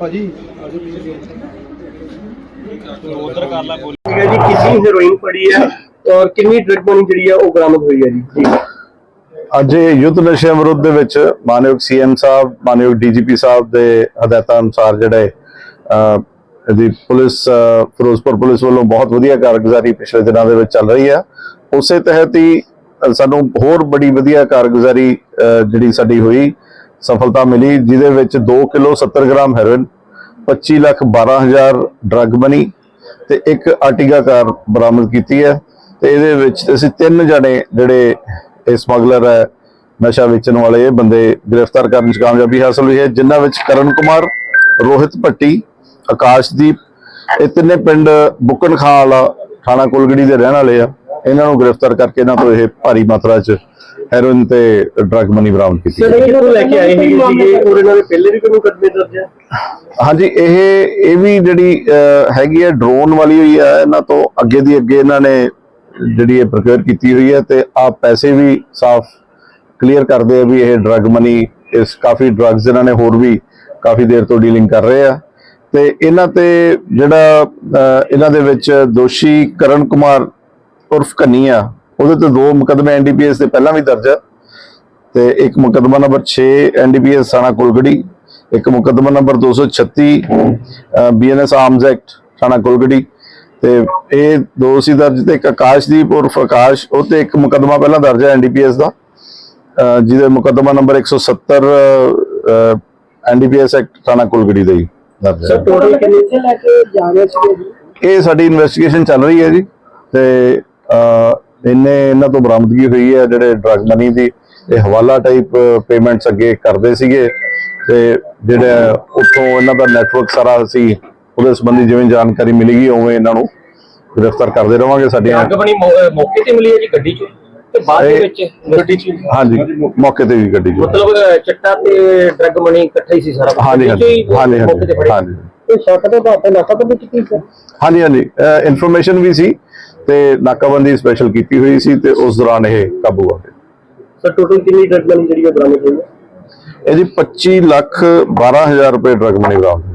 ਭਾਜੀ। ਉਧਰ ਕਰ ਲੈ ਬੋਲ ਠੀਕ ਹੈ ਜੀ ਕਿੰਨੀ ਹੈਰੋਇਨ ਫੜੀ ਹੈ ਔਰ ਕਿੰਨੀ ਡਰਗ ਮਨੀ ਜਿਹੜੀ ਹੈ ਉਹ ਬਰਾਮਦ ਹੋਈ ਹੈ ਜੀ? ਜੀ। ਅੱਜ ਇਹ ਯੁੱਧ ਨਸ਼ਿਆਂ ਵਿਰੁੱਧ ਦੇ ਵਿੱਚ ਮਾਨਯੋਗ ਸੀਐਮ ਸਾਹਿਬ ਮਾਨਯੋਗ ਡੀਜੀਪੀ ਸਾਹਿਬ ਦੇ ਹਦਾਇਤਾਂ ਅਨੁਸਾਰ ਜਿਹੜੇ ਪੁਲਿਸ ਫਿਰੋਜ਼ਪੁਰ ਪੁਲਿਸ ਵੱਲੋਂ ਬਹੁਤ ਵਧੀਆ ਕਾਰਗੁਜ਼ਾਰੀ ਪਿਛਲੇ ਦਿਨਾਂ ਦੇ ਵਿੱਚ ਚੱਲ ਰਹੀ ਹੈ। ਉਸੇ ਤਹਿਤ ਹੀ ਸਾਨੂੰ ਹੋਰ ਬੜੀ ਵਧੀਆ ਕਾਰਗੁਜ਼ਾਰੀ ਜਿਹੜੀ ਸਾਡੀ ਹੋਈ ਸਫਲਤਾ ਮਿਲੀ, ਜਿਹਦੇ ਵਿੱਚ 2 ਕਿਲੋ 70 ਗ੍ਰਾਮ ਹੈਰੋਇਨ 25 ਲੱਖ 12 ਹਜ਼ਾਰ ਡਰੱਗ ਬਣੀ ਤੇ ਇੱਕ ਆਰਟੀਗਾ ਕਾਰ ਬਰਾਮਦ ਕੀਤੀ ਹੈ ਤੇ ਇਹਦੇ ਵਿੱਚ ਅਸੀਂ ਤਿੰਨ ਜਣੇ ਜਿਹੜੇ ਇਹ ਸਮਗਲਰ ਹੈ, ਨਸ਼ਾ ਵੇਚਣ ਵਾਲੇ, ਇਹ ਬੰਦੇ ਗ੍ਰਿਫਤਾਰ ਕਰਨ 'ਚ ਕਾਮਯਾਬੀ ਹਾਸਲ ਹੋਈ ਹੈ, ਜਿਨ੍ਹਾਂ ਵਿੱਚ ਕਰਨ ਕੁਮਾਰ, ਰੋਹਿਤ ਭੱਟੀ, ਆਕਾਸ਼ਦੀਪ, ਇਹ ਤਿੰਨੇ ਪਿੰਡ ਬੁੱਕਣ ਖਾਂ ਵਾਲਾ ਥਾਣਾ ਕੁਲਗੜੀ ਦੇ ਰਹਿਣ ਵਾਲੇ ਆ। ਇਹਨਾਂ ਨੂੰ ਗ੍ਰਿਫਤਾਰ ਕਰਕੇ ਇਹਨਾਂ ਤੋਂ ਇਹ ਭਾਰੀ ਮਾਤਰਾ 'ਚ ਹੈਰੋਇਨ ਤੇ ਡਰੱਗ ਮਨੀ ਬਰਾਮਦ ਕੀਤੀ ਸਰ ਇਹ ਕਿੱਥੋਂ ਲੈ ਕੇ ਆਏ ਹੈਗੇ ਸੀਗੇ ਔਰ ਇਹਨਾਂ ਦੇ ਪਹਿਲੇ ਵੀ ਕੋਈ ਮੁਕੱਦਮੇ ਦਰਜ ਹੈ ਹਾਂਜੀ ਇਹ ਇਹ ਵੀ ਜਿਹੜੀ ਹੈਗੀ ਹੈ ਡਰੋਨ ਵਾਲੀ ਹੋਈ ਹੈ ਇਹਨਾਂ ਤੋਂ ਅੱਗੇ ਦੀ ਅੱਗੇ ਇਹਨਾਂ ਨੇ ਜਿਹੜੀ ਇਹ ਪ੍ਰੋਕਿਊਰ ਕੀਤੀ ਹੋਈ ਹੈ ਤੇ ਆ ਪੈਸੇ ਵੀ ਸਾਫ਼ ਕਲੀਅਰ ਕਰਦੇ ਆ ਵੀ ਇਹ ਡਰੱਗ ਮਨੀ ਇਸ ਕਾਫੀ ਡਰੱਗਸ ਇਹਨਾਂ ਨੇ ਹੋਰ ਵੀ ਕਾਫੀ ਦੇਰ ਤੋਂ ਡੀਲਿੰਗ ਕਰ ਰਹੇ ਆ। ਤੇ ਇਹਨਾਂ ਤੇ ਜਿਹੜਾ ਇਹਨਾਂ ਦੇ ਵਿੱਚ ਦੋਸ਼ੀ ਕਰਨ ਕੁਮਾਰ ਉਰਫ ਕੰਨੀਆ ਉਹਦੇ ਤੇ ਦੋ ਮੁਕਦਮੇ ਐਨਡੀਪੀਐਸ ਦੇ ਪਹਿਲਾਂ ਵੀ ਦਰਜ ਆ। ਤੇ ਇੱਕ ਮੁਕਦਮਾ ਨੰਬਰ 6 ਐਨਡੀਪੀਐਸ ਥਾਣਾ ਕੁਲਗੜੀ ਇੱਕ ਮੁਕਦਮਾ ਨੰਬਰ 236 ਬੀਐਨਐਸ ਆਰਮਸ ਐਕਟ ਥਾਣਾ ਕੁਲਗੜੀ। ਤੇ ਇਹ ਦੋ ਸੀ ਦਰਜ ਤੇ ਇੱਕ ਆਕਾਸ਼ਦੀਪ ਉਰਫ ਆਕਾਸ਼ ਉਹ ਤੇ ਇੱਕ ਮੁਕਦਮਾ ਪਹਿਲਾਂ ਦਰਜ ਹੈ ਐਨਡੀਪੀਐਸ ਦਾ। ਜਿਹਦੇ ਮੁਕਦਮਾ ਨੰਬਰ 170 ਐਨਡੀਪੀਐਸ ਐਕਟ ਥਾਣਾ ਕੁਲਗੜੀ ਦਾ ਦਰਜ ਹੈ ਟੋਟਲ ਕਿੰਨੇ ਲੈ ਕੇ ਜਾ ਰਹੇ ਜੀ ਇਹ ਸਾਡੀ ਇਨਵੈਸਟੀਗੇਸ਼ਨ ਚੱਲ ਰਹੀ ਹੈ ਜੀ ਤੇ ਇਹਨੇ ਇਹਨਾਂ ਤੋਂ ਬਰਾਮਦਗੀ ਹੋਈ ਹੈ ਜਿਹੜੇ ਡਰੱਗ ਮਨੀ ਦੀ ਇਹ ਹਵਾਲਾ ਟਾਈਪ ਪੇਮੈਂਟਸ ਅੱਗੇ ਕਰਦੇ ਸੀਗੇ ਤੇ ਜਿਹੜਾ ਉੱਥੋਂ ਇਹਨਾਂ ਦਾ ਨੈਟਵਰਕ ਸਾਰਾ ਅਸੀਂ ਉਹਦੇ ਸੰਬੰਧੀ ਜਿਵੇਂ ਜਾਣਕਾਰੀ ਮਿਲੇਗੀ ਉਵੇਂ ਇਹਨਾਂ ਨੂੰ ਗ੍ਰਿਫਤਾਰ ਕਰਦੇ ਰਵਾਂਗੇ ਸਾਡੀਆਂ। ਅੱਗ ਬਣੀ ਮੌ- ਅਹ ਮੌਕੇ ਤੇ ਮਿਲੀ ਹੈ ਜੀ ਗੱਡੀ 'ਚ? ਤੇ ਬਾਅਦ ਦੇ ਵਿੱਚ ਗੱਡੀ 'ਚ? ਹਾਂਜੀ ਮੌਕੇ ਤੇ ਵੀ ਗੱਡੀ ਜੋ ਮਤਲਬ ਚਿੱਟਾ ਤੇ ਡਰਗ ਮਣੀ ਇਕੱਠਾ ਹੀ ਸੀ ਸਾਰਾ। ਹਾਂਜੀ 'ਚ ਹਾਂਜੀ ਹਾਂਜੀ ਮੌਕੇ ਤੇ ਫੜੇ। ਹਾਂਜੀ। ਇਹ ਸ਼ੱਕ ਦੇ ਬਾਤ ਨਾਕਾਬੰਦੀ ਕੀਤੀ ਸਰ ਹਾਂਜੀ ਹਾਂਜੀ। ਇਨਫੋਰਮੇਸ਼ਨ ਵੀ ਸੀ ਤੇ ਨਾਕਾਬੰਦੀ ਸਪੈਸ਼ਲ ਕੀਤੀ ਹੋਈ ਸੀ ਤੇ ਉਸ ਦੌਰਾਨ ਇਹ ਕਾਬੂ ਆ ਗਏ ਸਰ ਟੋਟਲ ਕਿੰਨੀ ਡਰਗ ਮਨੀ ਜਿਹੜੀ ਬਰਾਮਦ ਹੋਈ? ਹੈ ਇਹਦੀ 25 ਲੱਖ 12 ਹਜ਼ਾਰ ਰੁਪਏ ਡਰਗ ਮਨੀ ਬਰਾਮਦ।